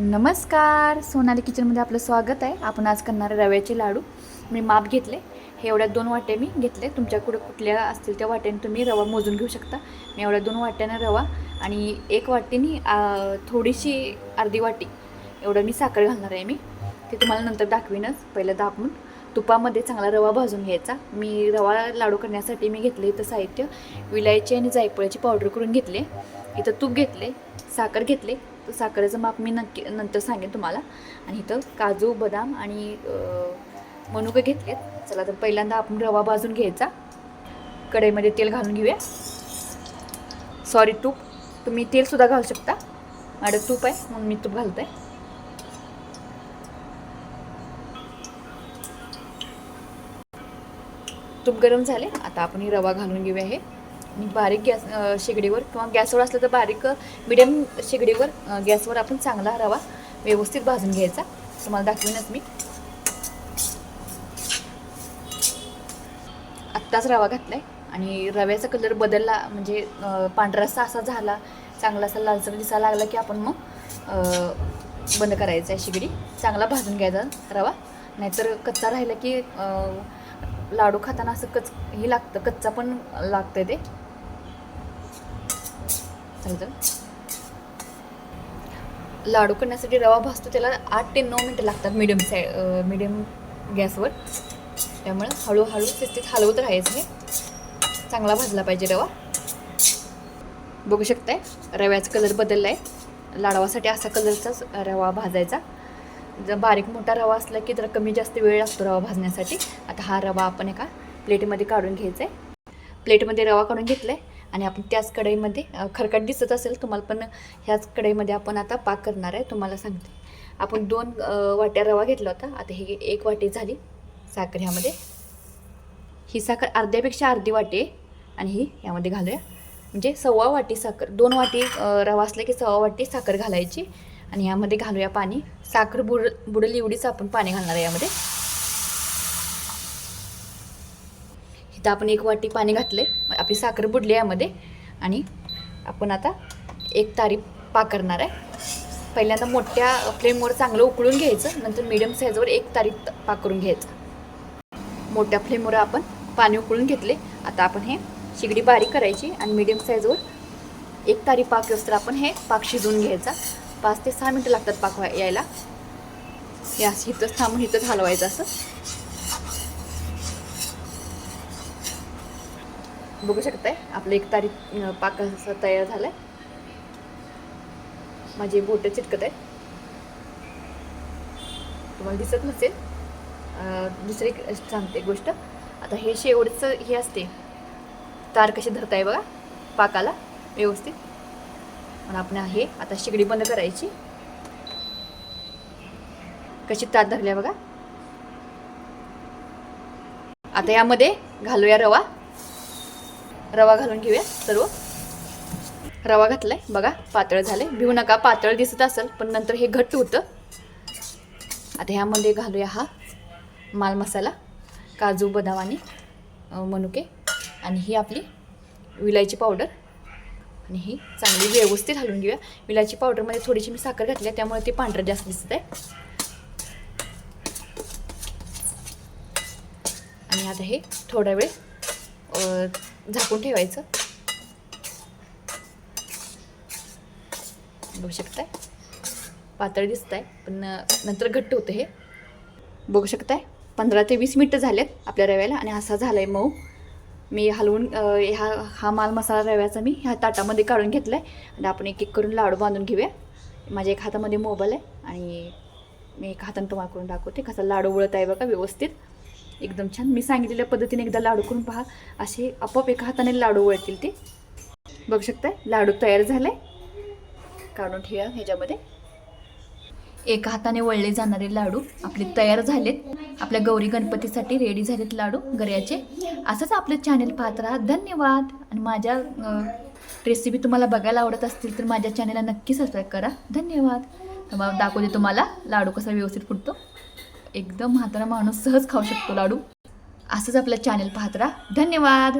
नमस्कार सोनाली किचनमध्ये आपलं स्वागत आहे. आपण आज करणार रव्याचे लाडू. मी माप घेतले. हे एवढ्या दोन वाटे मी घेतले. तुमच्याकडे कुठल्या असतील त्या वाट्याने तुम्ही रवा मोजून घेऊ शकता. मी एवढ्या दोन वाट्यानं रवा आणि एक वाटीनी थोडीशी अर्धी वाटी एवढं मी साखर घालणार आहे मी. ते तुम्हाला नंतर दाखवीनच. पहिलं दाबून तुपामध्ये चांगला रवा भाजून घ्यायचा. मी रवा लाडू करण्यासाठी मी घेतले इथं साहित्य. विलायची आणि जायफळाची पावडर करून घेतले. इथं तूप घेतले साखर घेतले. साखरेचं माप मी नक्की नंतर सांगेन तुम्हाला. आणि इथं काजू बदाम आणि मनुकं मनुके घेतलेत. चला तर पहिल्यांदा आपण रवा भाजून घ्यायचा. कढईमध्ये तेल घालून घेऊया. सॉरी तूप. तुम्ही तेलसुद्धा घालू शकता. माझं तूप आहे म्हणून मी तूप घालते तूप गरम झाले. आता आपण ही रवा घालून घेऊया हे. बारीक गॅस शेगडीवर किंवा गॅसवर असलं तर बारीक मिडियम शेगडीवर गॅसवर आपण चांगला रवा व्यवस्थित भाजून घ्यायचा. तुम्हाला दाखवीनच मी. आत्ताच रवा घातलाय आणि रव्याचा कलर बदलला म्हणजे पांढरासा असा झाला चांगला असा लालसर दिसायला लागला की आपण मग बंद करायचा आहे शिगडी. चांगला भाजून घ्यायचा रवा. नाहीतर कच्चा राहिला की लाडू खाताना असं कच हे लागतं कच्चा पण लागतं ते. चालतं लाडू करण्यासाठी रवा भाजतो त्याला आठ ते नऊ मिनटं लागतात मिडियम साय मिडियम गॅसवर. त्यामुळे हळूहळू शिस्तीत हलवत राहायचं हे. चांगला भाजला पाहिजे रवा. बघू शकताय रव्याचा कलर बदलला आहे लाडवासाठी असा कलरचाच रवा भाजायचा. जर बारीक मोठा रवा असला की जरा कमी जास्त वेळ लागतो रवा भाजण्यासाठी. आता हा रवा आपण एका प्लेटमध्ये काढून घ्यायचा आहे प्लेटमध्ये रवा काढून घेतला आहे आणि आपण त्याच कढईमध्ये खरकट दिसत असेल तुम्हाला पण ह्याच कढईमध्ये आपण आता पाक करणार आहे तुम्हाला सांगते. आपण दोन वाट्या रवा घेतला होता आता ही एक वाटी झाली साखर ह्यामध्ये. ही साखर अर्ध्यापेक्षा अर्धी वाटी आणि ही यामध्ये घालूया. म्हणजे सव्वा वाटी साखर दोन वाटी रवा असला की सव्वा वाटी साखर घालायची आणि यामध्ये घालूया पाणी. साखर बुड बुडेल एवढीच आपण पाणी घालणार आहे यामध्ये. आता आपण एक वाटी पाणी घातले आपली साखर बुडली यामध्ये. आणि आपण आता एक तारी पाक करणार आहे. पहिल्यांदा मोठ्या फ्लेमवर चांगलं उकळून घ्यायचं. नंतर मीडियम साईजवर एक तारी पाक करून घ्यायचं. मोठ्या फ्लेमवर आपण पाणी उकळून घेतले. आता आपण हे शिगडी बारीक करायची आणि मीडियम साईजवर एक तारी पाक तर आपण हे पाक शिजवून घ्यायचा. पाच ते सहा मिनटं लागतात पाक व्हाय- यायला. या इथंच थांबून इथंच हलवायचं असं. बघू शकताय. आपलं एक तारीख पाक असा तयार झालाय. माझी बोटं चिटकत आहे तुम्हाला दिसत नसेल. दुसरी सांगते गोष्ट. आता हे शेवटचं हे असते. तार कशी धरताय बघा पाकाला व्यवस्थित. आणि आपण हे आता शेगडी बंद करायची. कशी तार धरल्या बघा. आता यामध्ये घालूया रवा. रवा घालून घेऊया सर्व. रवा घातलाय. बघा पातळ झाले भिवू नका पातळ दिसत असेल पण नंतर हे घट्ट होतं. आता ह्यामध्ये घालूया हा माल मसाला काजू बदाम आणि मनुके आणि ही आपली विलायची पावडर. आणि ही चांगली व्यवस्थित घालून घेऊया. विलायची पावडरमध्ये थोडीशी मी साखर घातली आहे त्यामुळे ती पांढरं जास्त दिसत आहे. आणि आता हे थोडा वेळ झाकून ठेवायचं. बघू शकताय? पातळ दिसत आहे पण नंतर घट्ट होतं हे. बघू शकताय? पंधरा ते वीस मिनटं झालेत आपल्या रव्याला आणि असा झाला आहे मऊ. मी हलवून ह्या हा माल मसाला रव्याचा मी ह्या ताटामध्ये काढून घेतला आहे आणि आपण एक एक करून लाडू बांधून घेऊया. माझ्या एक हातामध्ये मोबाईल आहे आणि मी एक हातानं तुम्हाला करून दाखवते कसा लाडू वळत आहे बघा व्यवस्थित. एकदम छान. मी सांगितलेल्या पद्धतीने एकदा लाडू करून पहा. असे आपोआप एका हाताने लाडू वळतील ते. बघू शकताय? लाडू तयार झाले काढून ठेवा ह्याच्यामध्ये. एका हाताने वळले जाणारे लाडू आपले तयार झालेत. आपल्या गौरी गणपतीसाठी रेडी झालेत लाडू गऱ्याचे. असंच आपलं चॅनल पाहत राहा. धन्यवाद. आणि माझ्या रेसिपी तुम्हाला बघायला आवडत असतील तर माझ्या चॅनलला नक्की सबस्क्राईब करा. धन्यवाद. मग दाखवते तुम्हाला लाडू कसा व्यवस्थित फुटतो. एकदम म्हातारा माणूस सहज खाऊ शकतो लाडू. असंच आपलं चॅनल पाहत राहा. धन्यवाद.